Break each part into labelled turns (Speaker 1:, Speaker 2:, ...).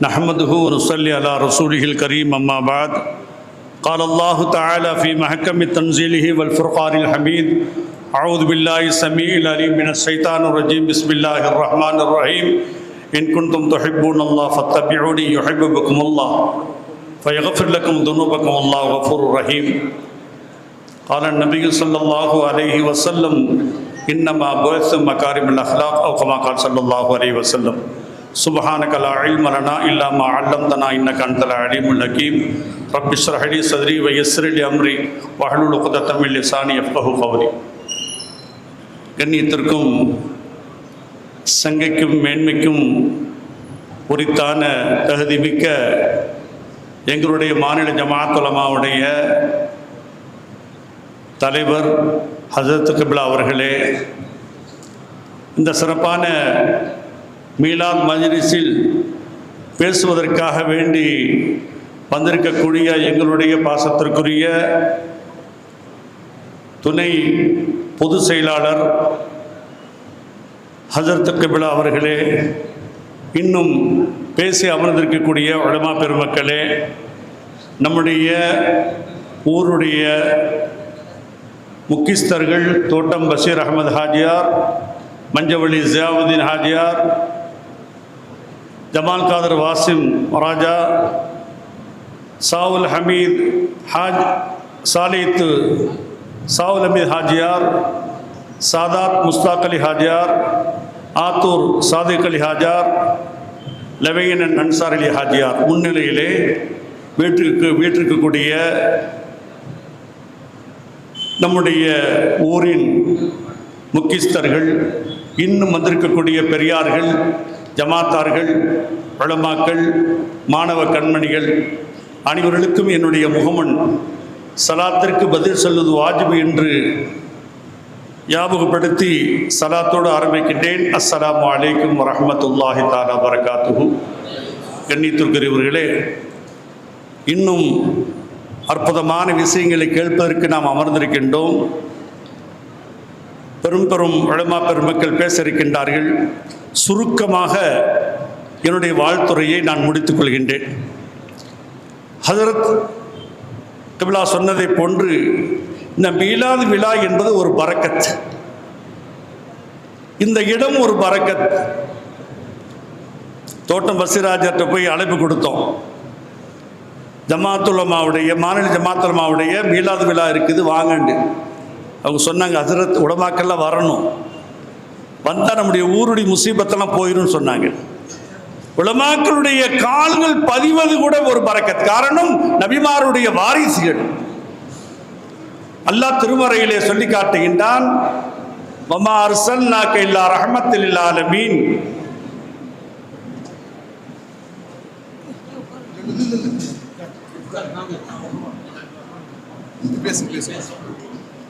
Speaker 1: نحمده ونصلي على رسوله الكريم أما بعد. قال الله تعالى في محكم تنزيله والفرقان الحميد أعوذ بالله السميع العليم من الشيطان الرجيم بسم الله الرحمن الرحيم. إن كنتم تحبون الله فاتبعوني يحببكم الله فيغفر لكم ذنوبكم الله غفور رحيم. قال النبي صلى الله عليه وسلم إنما بعث مكارم الأخلاق أو كما قال صلى الله عليه وسلم. سبحانك لا علم لنا إلا ما علمتنا إنك أنت العليم الحكيم رب اشرح لي صدري ويسر لي أمري واحلل عقدة من لساني يفقهوا قولي கண்ணியத்திற்கும் சங்கைக்கும் மேன்மைக்கும் உரித்தான தகுதிமிக்க எங்களுடைய மாநில ஜமாத் உலமாவுடைய தலைவர் ஹசரத் கிப்லா அவர்களே இந்த சிறப்பான மீலாத் மஜ்லிஸில் பேசுவதற்காக வேண்டி வந்திருக்கக்கூடிய எங்களுடைய பாசத்திற்குரிய துணை பொதுச் செயலாளர் ஹசரத் கபிலா அவர்களே இன்னும் பேசி அமர்ந்திருக்கக்கூடிய உலமா பெருமக்களே நம்முடைய ஊருடைய முக்கிஸ்தர்கள் தோட்டம் பஷீர் அகமது ஹாஜியார் மஞ்சவள்ளி ஜியாவுதீன் ஹாஜியார் ஜமால் காதர் வாசிம் ராஜா சாவுல் ஹமீத் ஹாஜ் சாலித்து சாவுல் ஹமீத் ஹாஜியார் சாதாத் முஸ்தாக் அலி ஹாஜியார் ஆத்தூர் சாதிக் அலி ஹாஜார் லெவையனன் அன்சார் அலி ஹாஜியார். முன்னிலையிலே வீட்டிற்கு வீட்டிற்கக்கூடிய நம்முடைய ஊரின் முக்கியஸ்தர்கள் இன்னும் வந்திருக்கக்கூடிய பெரியார்கள் ஜமாத்தார்கள் உளமாக்கள் மாணவ கண்மணிகள் அனைவர்களுக்கும் என்னுடைய முகமன். சலாத்திற்கு பதில் சொல்வது வாஜிபு என்று ஞாபகப்படுத்தி சலாத்தோடு ஆரம்பிக்கின்றேன். அஸ்ஸலாமு அலைக்கும் வரமத்துல்லாஹி தாலா வரகாத்துகு கண்ணியத்திற்குரியவர்களே இன்னும் அற்புதமான விஷயங்களை கேட்பதற்கு நாம் அமர்ந்திருக்கின்றோம். பெரும் பெரும் வளமா பெருமக்கள் பேச இருக்கின்றார்கள். சுருக்கமாக என்னுடைய வாழ்த்துறையை நான் முடித்துக் கொள்கின்றேன். ஹசரத் கபிலா சொன்னதை போன்று இந்த மீலாது விழா என்பது ஒரு பறக்கத். இந்த இடம் ஒரு பறக்கத். தோட்டம் பசிராஜர்கிட்ட போய் அழைப்பு கொடுத்தோம். ஜமாத்துலமாவுடைய மாநில ஜமாத்துலமாவுடைய மீலாது விழா இருக்குது வாங்கண்டு. அவங்க சொன்னாங்க ஹசரத் உடமாக்கெல்லாம் வரணும். வந்தால் நம்முடைய ஊருடைய முசீபத்தெல்லாம் போயிடும் சொன்னாங்க. உலமாக்களுடைய கால்கள் பதிவது கூட ஒரு பறக்கத். காரணம் நபிமாருடைய வாரிசுகள். அல்லாஹ் திருமறையிலே சொல்லி காட்டுகின்றான் மமா அர்சல்னாக்க இல்லா ரஹமத்தில் இல்லாலமீன்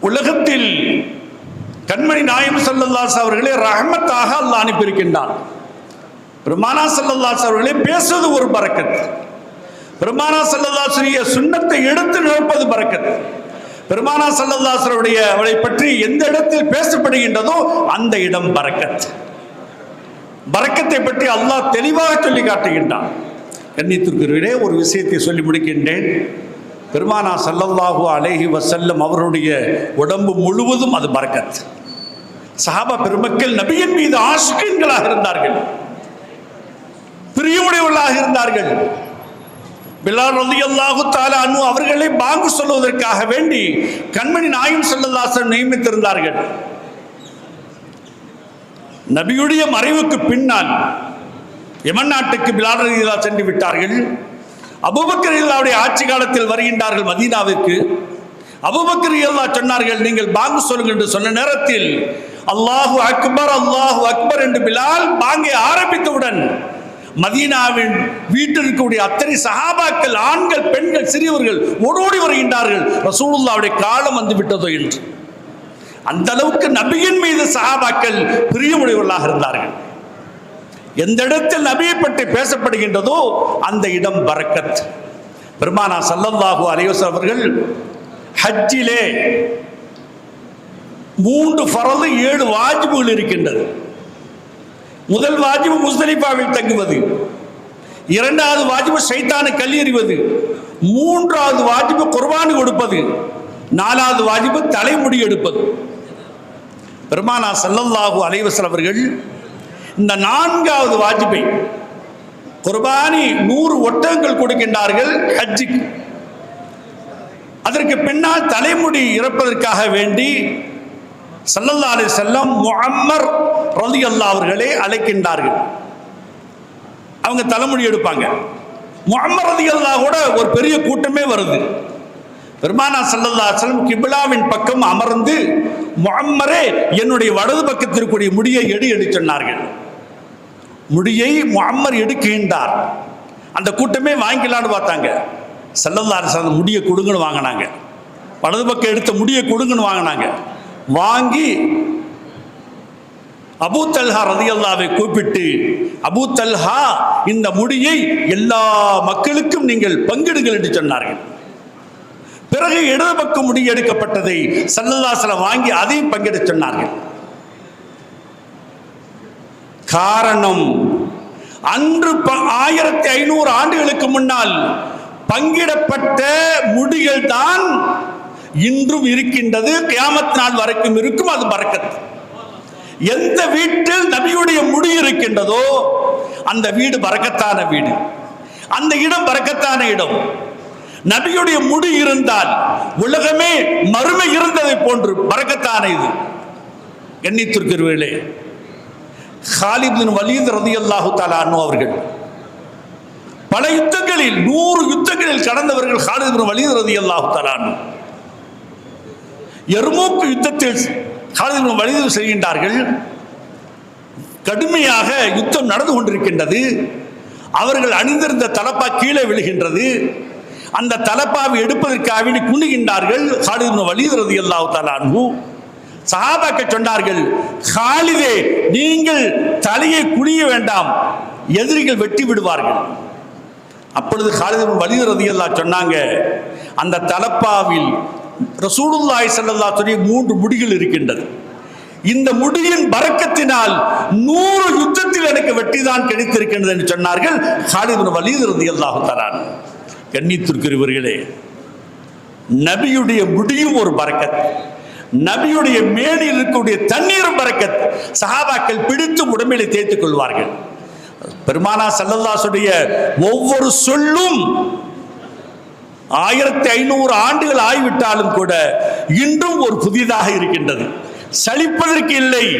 Speaker 1: உலகத்தில் கண்மணி நாயம் சல்லல்லாஸ் அவர்களே ரஹமத்தாக அல்லாஹ் அனுப்பியிருக்கின்றான். பெருமானா சல்லல்லாஸ் அவர்களே பேசுவது ஒரு பறக்கத். பெருமானா சல்லல்லாசுடைய சுண்ணத்தை எடுத்து நிரப்பது பறக்கத். பெருமானா சல்லல்லாசருடைய அவளை பற்றி எந்த இடத்தில் பேசப்படுகின்றதோ அந்த இடம் பறக்கத். பறக்கத்தை பற்றி அல்லாஹ் தெளிவாக சொல்லி காட்டுகின்றான். கண்ணியத்திற்குரிய ஒரு விஷயத்தை சொல்லி முடிக்கின்றேன். பெருமானா சல்லல்லாஹு அலேஹி வசல்லம் அவருடைய உடம்பு முழுவதும் அது பறக்கத்து சஹாபா பெருமக்கள் நபியின் மீது ஆஸ்கின்களாக இருந்தார்கள். பிரியமுடையவர்களாக இருந்தார்கள். பிலால் ரதி அல்லாஹு தாலா அனு அவர்களை பாங்கு சொல்வதற்காக வேண்டி கண்மணி நாயும் செல்லதாசன் நியமித்திருந்தார்கள். நபியுடைய மறைவுக்கு பின்னால் எமன் நாட்டுக்கு பிலால் ரதிலா சென்று விட்டார்கள். அபுபக்கர் இல்லாவுடைய ஆட்சி காலத்தில் வருகின்றார்கள் மதீனாவிற்கு. அபுபக்கர் இல்லா சொன்னார்கள் நீங்கள் பாங்கு சொல்லுங்கள் என்று சொன்ன நேரத்தில் அல்லாஹு அக்பர் அல்லாஹு அக்பர் என்று பிலால் பாங்கை ஆரம்பித்தவுடன் மதீனாவின் வீட்டில் இருக்கக்கூடிய அத்தனை சஹாபாக்கள் ஆண்கள் பெண்கள் சிறியவர்கள் ஓடோடி வருகின்றார்கள். ரசூலுல்லாவுடைய காலம் வந்து விட்டதோ என்று. அந்த அளவுக்கு நபியின் மீது சஹாபாக்கள் பிரியமுடையவர்களாக இருந்தார்கள். எந்த இடத்தில் நபியை பற்றி பேசப்படுகின்றதோ அந்த இடம் பரக்கத். பெருமானா சல்லல்லாஹு அலையோஸ் அவர்கள் ஹஜ்ஜிலே மூன்று ஃபரது ஏழு வாஜிபுகள் இருக்கின்றது. முதல் வாஜிபு முஸ்தலிஃபாவில் தங்குவது. இரண்டாவது வாஜிபு சைத்தானை கல்லெறிவது. மூன்றாவது வாஜிபு குர்பானு கொடுப்பது. நாலாவது வாஜிபு தலைமுடி எடுப்பது. பெருமானா ஸல்லல்லாஹு அலைவசல் அவர்கள் இந்த நான்காவது வாஜிபை குர்பானி நூறு ஒட்டகங்கள் கொடுக்கின்றார்கள் ஹஜ்ஜிக்கு. அதற்கு பின்னால் தலைமுடி இறப்பதற்காக வேண்டி சல்லல்லா அலி செல்லம் முஹம்மர் ரலி அல்லா அவர்களே அழைக்கின்றார்கள். அவங்க தலைமொழி எடுப்பாங்க. முஅம்மர் அல்லா கூட ஒரு பெரிய கூட்டமே வருது. பெருமானா சல்லல்லா செல்லம் கிபிலாவின் பக்கம் அமர்ந்து முஅம்மரே என்னுடைய வலது பக்கத்திற்குரிய முடியை எடு எடு சொன்னார்கள். முடியை முஅம்மர் எடுக்கின்றார். அந்த கூட்டமே வாங்கிக்கலான்னு பார்த்தாங்க. ஸல்லல்லாஹு அரசு அந்த முடியை கொடுங்கன்னு வாங்கினாங்க. வலது பக்கம் எடுத்த முடியை கொடுங்கன்னு வாங்கினாங்க. வாங்கி அபூ தல்ஹா ரதியல்லாவை கூப்பிட்டு அபூ தல்ஹா இந்த முடியை எல்லா மக்களுக்கும் நீங்கள் பங்கிடுங்கள் என்று சொன்னார்கள். பிறகு இடது பக்கம் முடி எடுக்கப்பட்டதை சல்லல்லாசலம் வாங்கி அதையும் பங்கிட சொன்னார்கள். காரணம் அன்று ப- ஆயிரத்தி ஐநூறு ஆண்டுகளுக்கு முன்னால் பங்கிடப்பட்ட முடிகள் தான் இன்றும் இருக்கின்றது. கியாமத் நாள் வரைக்கும் இருக்கும் அது பறக்கத். எந்த வீட்டில் நபியுடைய முடி இருக்கின்றதோ அந்த வீடு பறக்கத்தான வீடு. அந்த இடம் பறக்கத்தான இடம். நபியுடைய முடி இருந்தால் உலகமே மறுமை இருந்ததை போன்று பறக்கத்தான இது. எண்ணித்திருக்கிறவர்களே ஹாலிபின் வலீத் ரதி அல்லாஹு அன்ஹு அவர்கள் பல யுத்தங்களில் நூறு யுத்தங்களில் கடந்தவர்கள் ஹாலிபின் வலீத் ரதி அல்லாஹு அன்ஹு. எருமோக்கு யுத்தத்தில் காலத்தில் வலீத் செய்கின்றார்கள். கடுமையாக யுத்தம் நடந்து கொண்டிருக்கின்றது. அவர்கள் அணிந்திருந்த தலப்பா கீழே விழுகின்றது. அந்த தலப்பாவை எடுப்பதற்காக வேண்டி குனிகின்றார்கள். ஹாலித் வலீத் எல்லா தஆலா அன்ஹு சொன்னார்கள் ஹாலிதே நீங்கள் தலையை குனிய வேண்டாம். எதிரிகள் வெட்டி விடுவார்கள். அப்பொழுது ஹாலித் வலீத் எல்லாம் சொன்னாங்க அந்த தலப்பாவில் ரசூலுல்லாய் ஸல்லல்லாஹு அலைஹி மூன்று முடிகள் இருக்கின்றது. இந்த முடியின் பறக்கத்தினால் நூறு யுத்தத்தில் எனக்கு வெற்றிதான் கிடைத்திருக்கின்றது என்று சொன்னார்கள் ஹாலித் இருந்து ரதியல்லாஹு தரான் கண்ணித்திருக்கிறவர்களே நபியுடைய முடியும் ஒரு பறக்கத் நபியுடைய மேனில் இருக்கக்கூடிய தண்ணீரும் பறக்கத் சஹாபாக்கள் பிடித்து உடம்பிலே தேய்த்துக் கொள்வார்கள். பெருமானா சல்லல்லாசுடைய ஒவ்வொரு சொல்லும் ஆயிரத்தி ஐநூறு ஆண்டுகள் ஆகிவிட்டாலும் கூட இன்றும் ஒரு புதிதாக இருக்கின்றது. சலிப்பதற்கு இல்லை.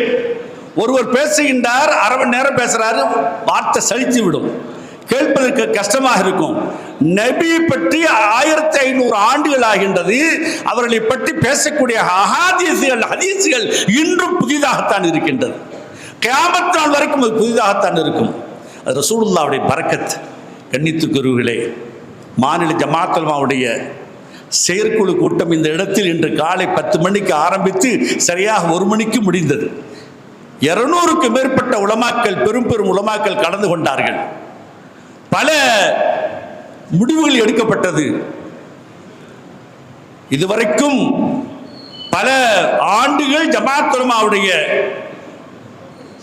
Speaker 1: ஒருவர் பேசுகின்றார் அரை மணி நேரம் பேசுறாரு வார்த்தை சலித்து விடும் கேட்பதற்கு கஷ்டமாக இருக்கும். நபி பற்றி ஆயிரத்தி ஐநூறு ஆண்டுகள் ஆகின்றது. அவர்களை பற்றி பேசக்கூடிய அஹாதீசுகள் ஹதீசுகள் இன்றும் புதிதாகத்தான் இருக்கின்றது. கியாமத் நாள் வரைக்கும் அது புதிதாகத்தான் இருக்கும். அது ரசூலுல்லாவுடைய பரக்கத். கண்ணித்துக்குருவிகளே மாநில ஜமாத்தல்மாவுடைய செயற்குழு கூட்டம் இந்த இடத்தில் இன்று காலை பத்து மணிக்கு ஆரம்பித்து சரியாக ஒரு மணிக்கு முடிந்தது. இருநூறுக்கு மேற்பட்ட உலமாக்கள் பெரும் பெரும் உலமாக்கள் கலந்து கொண்டார்கள். பல முடிவுகள் எடுக்கப்பட்டது. இதுவரைக்கும் பல ஆண்டுகள் ஜமாத் உலமாவுடைய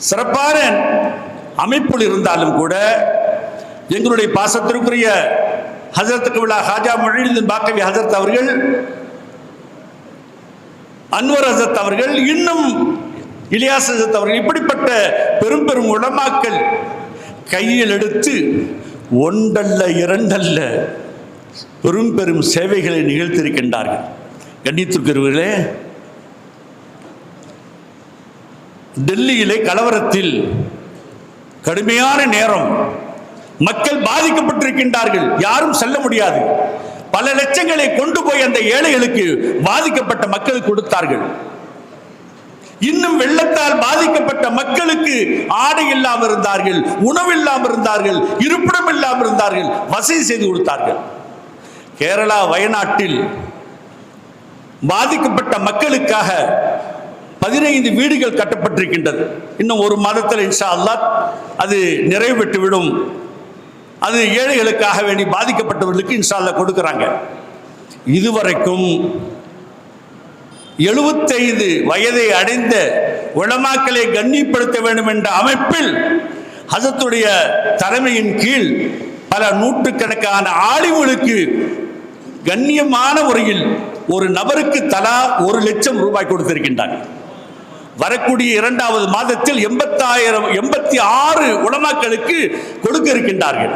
Speaker 1: சிறப்பான அமைப்பில் இருந்தாலும் கூட எங்களுடைய பாசத்திற்குரிய ஹசரத்துக்கு விழா ஹாஜா மொழிதன் பாக்கவி ஹசரத் அவர்கள் அன்வர் ஹசரத் அவர்கள் இன்னும் இலியாஸ் ஹசரத் அவர்கள் இப்படிப்பட்ட பெரும் பெரும் உலமாக்கள் கையில் எடுத்து ஒன்றல்ல இரண்டல்ல பெரும் பெரும் சேவைகளை நிகழ்த்தியிருக்கின்றார்கள். கண்ணித்துக்கிறவர்களே டெல்லியிலே கலவரத்தில் கடுமையான நேரம் மக்கள் பாதிக்கப்பட்டிருக்கின்றார்கள். யாரும் செல்ல முடியாது. பல லட்சங்களை கொண்டு போய் அந்த ஏழைகளுக்கு பாதிக்கப்பட்ட மக்கள் கொடுத்தார்கள். இன்னும் வெள்ளத்தால் பாதிக்கப்பட்ட மக்களுக்கு ஆடை இல்லாமல் இருந்தார்கள் உணவு இல்லாமல் இருந்தார்கள் இருப்பிடம் இல்லாமல் இருந்தார்கள் வசதி செய்து கொடுத்தார்கள். கேரளா வயநாட்டில் பாதிக்கப்பட்ட மக்களுக்காக பதினைந்து வீடுகள் கட்டப்பட்டிருக்கின்றது. இன்னும் ஒரு மாதத்தில் இன்ஷா அல்லாத் அது நிறைவு விடும் அது ஏழைகளுக்காக வேண்டி பாதிக்கப்பட்டவர்களுக்கு இன்ஷால்ல கொடுக்குறாங்க. இதுவரைக்கும் எழுபத்தைந்து வயதை அடைந்த உலமாக்களை கண்ணியப்படுத்த வேண்டும் என்ற அமைப்பில் அதத்துடைய தலைமையின் கீழ் பல நூற்றுக்கணக்கான ஆலிம்களுக்கு கண்ணியமான முறையில் ஒரு நபருக்கு தலா ஒரு லட்சம் ரூபாய் கொடுத்திருக்கின்றார்கள். வரக்கூடிய இரண்டாவது மாதத்தில் எண்பத்தாயிரம் எண்பத்தி ஆறு உலமாக்களுக்கு கொடுக்க இருக்கின்றார்கள்.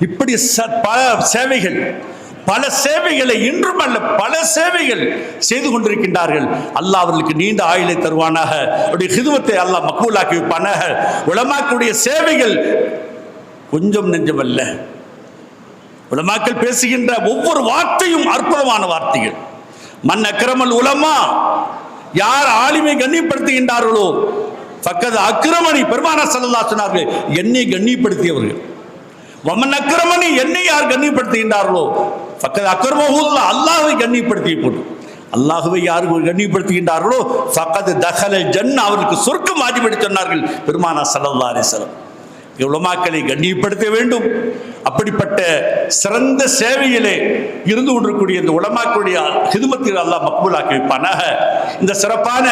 Speaker 1: இப்படி ச- பல சேவைகள் பல சேவைகளை இன்றும் அல்ல பல சேவைகள் செய்து கொண்டிருக்கின்றார்கள். அல்லாஹ் அவர்களுக்கு நீண்ட ஆயுளை தருவானாக. அவருடைய ஹிதுவத்தை அல்லாஹ் மக்கூலாக்கி வைப்பானாக. உலமாக்களுடைய சேவைகள் கொஞ்சம் நெஞ்சமல்ல. உலமாக்கள் பேசுகின்ற ஒவ்வொரு வார்த்தையும் அற்புதமான வார்த்தைகள். மன் அக்கிரமல் உலமா யார் ஆளுமை கண்ணியப்படுத்துகின்றார்களோ பக்கத்து அக்கிரமணி பெருமானா சல்லல்லா சொன்னார்கள் என்னை கண்ணியப்படுத்தியவர்கள் வமன் அக்கிரமணி என்னை யார் கண்ணியப்படுத்துகின்றார்களோ பக்கத்து அக்கிரமஹூல்லா அல்லாஹை கண்ணியப்படுத்திய போட்டு அல்லாஹுவை யார் கண்ணியப்படுத்துகின்றார்களோ பக்கத்து தகல ஜன் அவருக்கு சொர்க்கம் வாஜிபடி சொன்னார்கள் பெருமானா சல்லல்லா அலிஸ்லாம் உலமாக்களை கண்ணியப்படுத்த வேண்டும்? அப்படிப்பட்ட சிறந்த சேவையிலே இருந்து கொண்டிருக்கூடிய இந்த உலமாக்களுடைய ஹிதுமத்தில் அல்லாஹ் மக்பூலாக்கி வைப்பானாக. இந்த சிறப்பான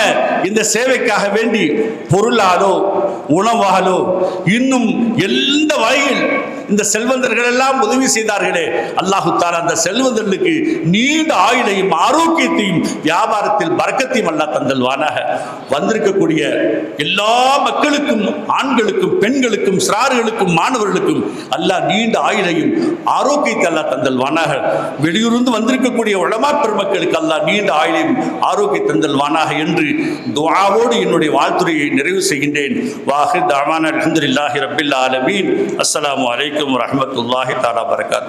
Speaker 1: இந்த சேவைக்காக வேண்டி பொருளாலோ உணவாலோ இன்னும் எந்த வகையில் இந்த செல்வந்தர்கள் எல்லாம் உதவி செய்தார்களே. அல்லாஹு தாலா அந்த செல்வந்தர்களுக்கு நீண்ட ஆயுளையும் ஆரோக்கியத்தையும் வியாபாரத்தில் பறக்கத்தையும் அல்லாஹ் தந்தல்வானாக. வந்திருக்கக்கூடிய எல்லா மக்களுக்கும் ஆண்களுக்கும் பெண்களுக்கும் சிறார்களுக்கும் மாணவர்களுக்கும் அல்லாஹ் நீண்ட ஆயுளையும் ஆரோக்கியத்தை அல்லா தந்தல்வானாக. வெளியூர்ந்து வந்திருக்கக்கூடிய உளமா பெருமக்களுக்கு அல்லாஹ் நீண்ட ஆயுளையும் ஆரோக்கிய தந்தல்வானாக என்று துவாவோடு என்னுடைய வாழ்த்துறையை நிறைவு செய்கின்றேன். வாஹி தாமான அலமதுல்லாஹி ரபில் ஆலமீன். அஸ்ஸலாமு அலைக்கும் ரஹமத்துல்லாஹி தாலா
Speaker 2: பரகாத்.